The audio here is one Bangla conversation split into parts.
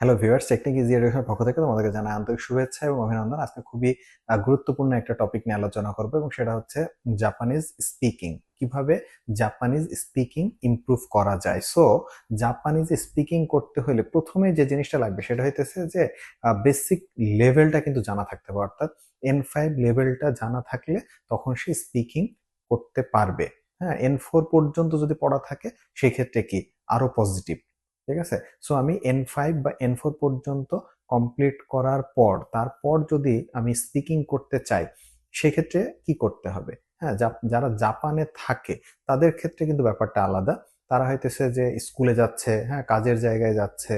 হ্যালো ভিউয়ার্স টেকনিক ইজি এডুকেশনের পক্ষ থেকে তোমাদেরকে জানাই আন্তরিক শুভেচ্ছা এবং অভিনন্দন। আজকে খুবই গুরুত্বপূর্ণ একটা টপিক নিয়ে আলোচনা করব এবং সেটা হচ্ছে জাপানিজ স্পিকিং কীভাবে জাপানিজ স্পিকিং ইমপ্রুভ করা যায়? সো জাপানিজ স্পিকিং করতে হলে প্রথমে যে জিনিসটা লাগবে সেটা হইতেছে যে বেসিক লেভেলটা কিন্তু জানা থাকতে হবে। অর্থাৎ এন ফাইভ লেভেলটা জানা থাকলে তখন সে স্পিকিং করতে পারবে। হ্যাঁ এন ফোর পর্যন্ত যদি পড়া থাকে, সেক্ষেত্রে কি? আরও পজিটিভ ঠিক আছে? সো আমি এন ফাইভ বা এন ফোর পর্যন্ত কমপ্লিট করার পর, তারপর যদি আমি স্পিকিং করতে চাই, সেক্ষেত্রে কি করতে হবে? হ্যাঁ যারা জাপানে থাকে, তাদের ক্ষেত্রে কিন্তু ব্যাপারটা আলাদা। তারা হইতেছে যে স্কুলে যাচ্ছে হ্যাঁ কাজের জায়গায় যাচ্ছে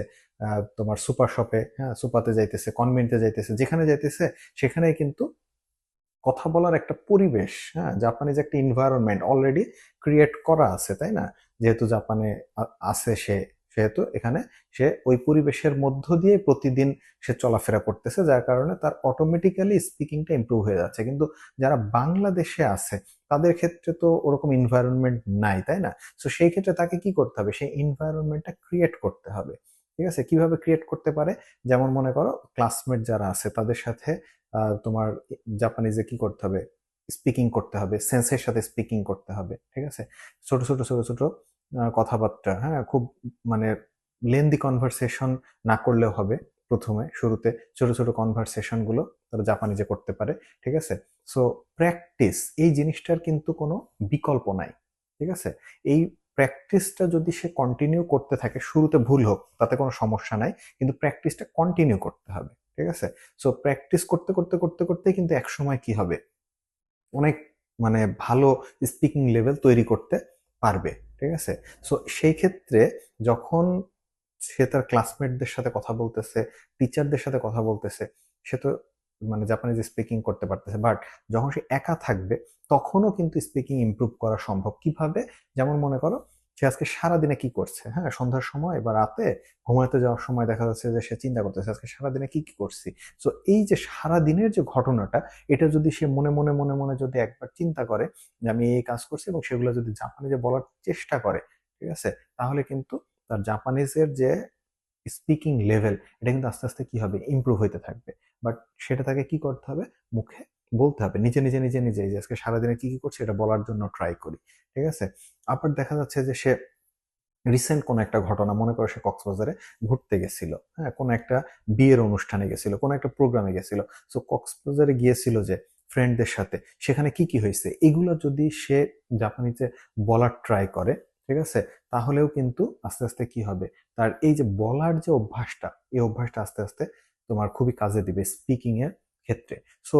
তোমার সুপার শপে হ্যাঁ সুপাতে যাইতেছে কনভেন্টে যাইতেছে, যেখানে যাইতেছে সেখানে কিন্তু কথা বলার একটা পরিবেশ হ্যাঁ জাপানিজ একটা এনভায়রনমেন্ট অলরেডি ক্রিয়েট করা আছে, তাই না? যেহেতু জাপানে আছে সে সেহেতু এখানে সে ওই পরিবেশের মধ্য দিয়ে প্রতিদিন সে চলাফেরা করতেছে, যার কারণে তার অটোমেটিক্যালি স্পিকিংটা ইমপ্রুভ হয়ে যাচ্ছে। কিন্তু যারা বাংলাদেশে আছে, তাদের ক্ষেত্রে তো ওরকম এনভায়রনমেন্ট নাই, তাই না? সো সেই ক্ষেত্রে তাকে কি করতে হবে? সেই এনভায়রনমেন্টটা ক্রিয়েট করতে হবে। ঠিক আছে? কীভাবে ক্রিয়েট করতে পারে? যেমন মনে করো ক্লাসমেট যারা আছে, তাদের সাথে তোমার জাপানিজে কি করতে হবে? স্পিকিং করতে হবে। সেন্সের সাথে স্পিকিং করতে হবে। ঠিক আছে? ছোট ছোট ছোট ছোট কথাবার্তা হ্যাঁ? খুব মানে লেন্দি কনভারসেশন না করলেও হবে প্রথমে, শুরুতে ছোট ছোট কনভারসেশনগুলো তারা জাপানিজে করতে পারে, ঠিক আছে? সো প্র্যাকটিস এই জিনিসটার কিন্তু কোনো বিকল্প নাই, ঠিক আছে? এই প্র্যাকটিসটা যদি সে কন্টিনিউ করতে থাকে, শুরুতে ভুল হোক, তাতে কোনো সমস্যা নাই, কিন্তু প্র্যাকটিসটা কন্টিনিউ করতে হবে, ঠিক আছে? সো প্র্যাকটিস করতে করতে করতে করতে কিন্তু এক সময় কি হবে? অনেক মানে ভালো স্পিকিং লেভেল তৈরি করতে পারবে। ঠিক আছে? সো সেই ক্ষেত্রে যখন সে তার ক্লাসমেটদের সাথে কথা বলতেছে টিচারদের সাথে কথা বলতেছে, সে তো মানে জাপানিজ স্পিকিং করতে পারতেছে। বাট যখন সে একা থাকবে, তখনও কিন্তু স্পিকিং ইম্প্রুভ করা সম্ভব। কীভাবে? যেমন মনে করো সে আজকে সারাদিনে কি করছে? হ্যাঁ সন্ধ্যার সময় বা রাতে ঘুমাতে যাওয়ার সময় দেখা যাচ্ছে যে সে চিন্তা করতেছে, আজকে সারাদিনে কি কি করছি? সো এই যে সারাদিনের যে ঘটনাটা, এটা যদি সে মনে মনে মনে মনে যদি একবার চিন্তা করে যে আমি এই কাজ করছি এবং সেগুলো যদি জাপানিজে বলার চেষ্টা করে, ঠিক আছে? তাহলে কিন্তু তার জাপানিজের যে স্পিকিং লেভেল এটা কিন্তু আস্তে আস্তে কি হবে? ইমপ্রুভ হইতে থাকবে। বাট সেটা তাকে কি করতে হবে? মুখে বলতে হবে। নিজে নিজে নিজে নিজে যে আজকে সারাদিনে কি কি করছে এটা বলার জন্য ট্রাই করি, ঠিক আছে? আবার দেখা যাচ্ছে যে সে রিসেন্ট কোন একটা ঘটনা, মনে করো সে কক্সবাজারে ঘুরতে গেছিল হ্যাঁ? কোন একটা বিয়ের অনুষ্ঠানে গেছিল, কোন একটা প্রোগ্রামে গেছিল। সো কক্সবাজারে গিয়েছিল যে ফ্রেন্ডদের সাথে, সেখানে কি কি হয়েছে? এগুলো যদি সে জাপানিতে বলার ট্রাই করে, ঠিক আছে? তাহলেও কিন্তু আস্তে আস্তে কি হবে? তার এই যে বলার যে অভ্যাসটা, এই অভ্যাসটা আস্তে আস্তে তোমার খুবই কাজে দিবে স্পিকিং এর ক্ষেত্রে। সো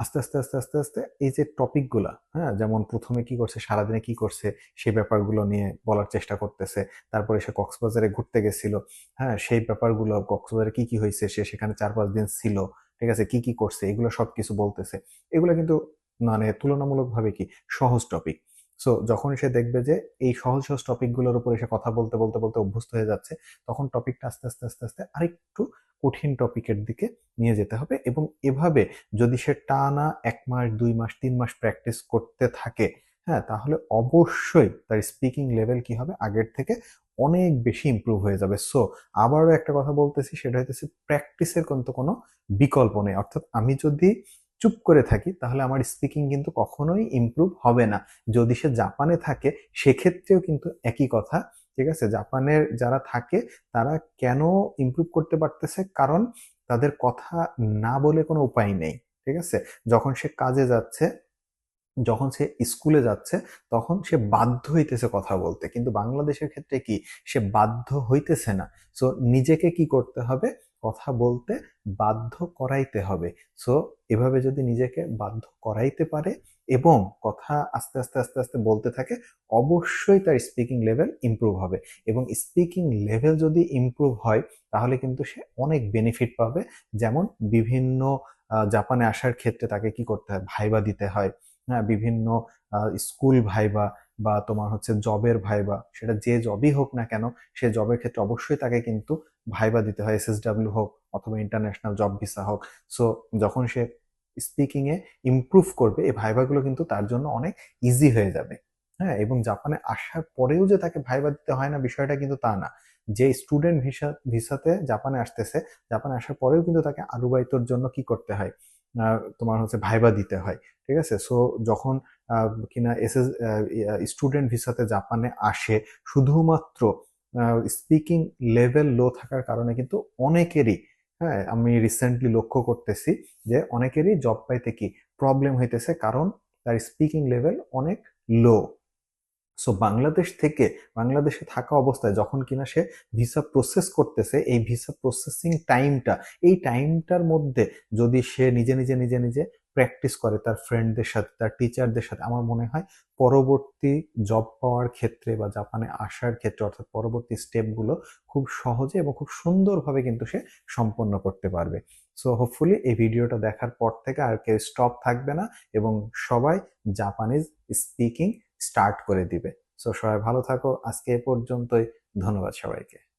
আস্তে আস্তে আস্তে আস্তে আস্তে এই যে টপিকগুলা হ্যাঁ যেমন প্রথমে কি করছে, সারাদিনে কি করছে, সেই ব্যাপারগুলো নিয়ে বলার চেষ্টা করতেছে, তারপরে সে কক্সবাজারে ঘুরতে গেছিল হ্যাঁ সেই ব্যাপারগুলো, কক্সবাজারে কি কি হয়েছে, সে সেখানে চার পাঁচ দিন ছিল, ঠিক আছে, কি কি করছে, এগুলো সব কিছু বলতেছে, এগুলো কিন্তু মানে তুলনামূলকভাবে কি, সহজ টপিক সো যখন সে দেখবে যে এই সহজ সহজ টপিকগুলোর উপরে সে কথা বলতে বলতে বলতে অভ্যস্ত হয়ে যাচ্ছে, তখন টপিকটা আস্তে আস্তে আস্তে আস্তে আরেকটু কঠিন টপিকের দিকে নিয়ে যেতে হবে এবং এভাবে যদি সে টানা এক মাস, দুই মাস, তিন মাস প্র্যাকটিস করতে থাকে হ্যাঁ তাহলে অবশ্যই তার স্পিকিং লেভেল কি হবে? আগের থেকে অনেক বেশি ইমপ্রুভ হয়ে যাবে। সো আবারও একটা কথা বলতেছি, সেটা হইতেছে প্র্যাকটিসের কিন্তু কোনো বিকল্প নেই। অর্থাৎ আমি যদি চুপ করে থাকি, তাহলে আমার স্পিকিং কিন্তু কখনোই ইমপ্রুভ হবে না। যদি সে জাপানে থাকে, সেক্ষেত্রেও কিন্তু একই কথা ঠিক আছে? জাপানের যারা থাকে, তারা কেন ইমপ্রুভ করতে পারতেছে? কারণ তাদের কথা না বলে কোনো উপায় নেই, ঠিক আছে? যখন সে কাজে যাচ্ছে, যখন সে স্কুলে যাচ্ছে, তখন সে বাধ্য হইতেছে কথা বলতে। কিন্তু বাংলাদেশের ক্ষেত্রে কি? সে বাধ্য হইতেছে না। সো নিজেকে কি করতে হবে? কথা বলতে বাধ্য করাইতে হবে। সো এভাবে যদি নিজেকে বাধ্য করাইতে পারে এবং কথা আস্তে আস্তে আস্তে আস্তে বলতে থাকে, অবশ্যই তার স্পিকিং লেভেল ইমপ্রুভ হবে। এবং স্পিকিং লেভেল যদি ইমপ্রুভ হয়, তাহলে কিন্তু সে অনেক বেনিফিট পাবে। যেমন বিভিন্ন জাপানে আসার ক্ষেত্রে তাকে কি করতে হয়? ভাইবা দিতে হয়। হ্যাঁ বিভিন্ন স্কুল ভাইবা বা তোমার হচ্ছে জবের ভাইবা, সেটা যে জবই হোক না কেন, সে জবের ক্ষেত্রে অবশ্যই তাকে কিন্তু ভাইবা দিতে হয় এসএসডাব্লিউ হোক অথবা ইন্টারন্যাশনাল জব ভিসা হোক। সো যখন সে স্পিকিং এ ইমপ্রুভ করবে, এই ভাইভাগুলো কিন্তু তার জন্য অনেক ইজি হয়ে যাবে। হ্যাঁ এবং জাপানে আসার পরেও যে তাকে ভাইবা দিতে হয় না, বিষয়টা কিন্তু তা না। যে স্টুডেন্ট ভিসা ভিসাতে জাপানে আসতেছে, জাপানে আসার পরেও কিন্তু তাকে আরুবাইতোর জন্য কি করতে হয়? তোমার হচ্ছে ভাইবা দিতে হয়, ঠিক আছে? সো যখন কিনা এস এস স্টুডেন্ট ভিসাতে জাপানে আসে, শুধুমাত্র স্পিকিং লেভেল লো থাকার কারণে কিন্তু অনেকেরই হ্যাঁ আমি রিসেন্টলি লক্ষ্য করতেছি যে অনেকেরই জব পাইতে কি প্রবলেম হইতেছে, কারণ তার স্পিকিং লেভেল অনেক লো সো বাংলাদেশ থেকে বাংলাদেশে থাকা অবস্থায় যখন কিনা সে ভিসা প্রসেস করতেছে, এই ভিসা প্রসেসিং টাইমটা এই টাইমটার মধ্যে যদি সে নিজে নিজে নিজে নিজে প্র্যাকটিস করে তার ফ্রেন্ডদের সাথে, তার টিচারদের সাথে, আমার মনে হয় পরবর্তী জব পাওয়ার ক্ষেত্রে বা জাপানে আসার ক্ষেত্রে, অর্থাৎ পরবর্তী স্টেপগুলো খুব সহজে এবং খুব সুন্দরভাবে কিন্তু সে সম্পন্ন করতে পারবে। সো হোপফুলি এই ভিডিওটা দেখার পর থেকে আর কেউ স্টপ থাকবে না এবং সবাই জাপানিজ স্পিকিং স্টার্ট করে দিবে। সো সবাই ভালো থাকো। আজকে এ পর্যন্তই। ধন্যবাদ সবাইকে।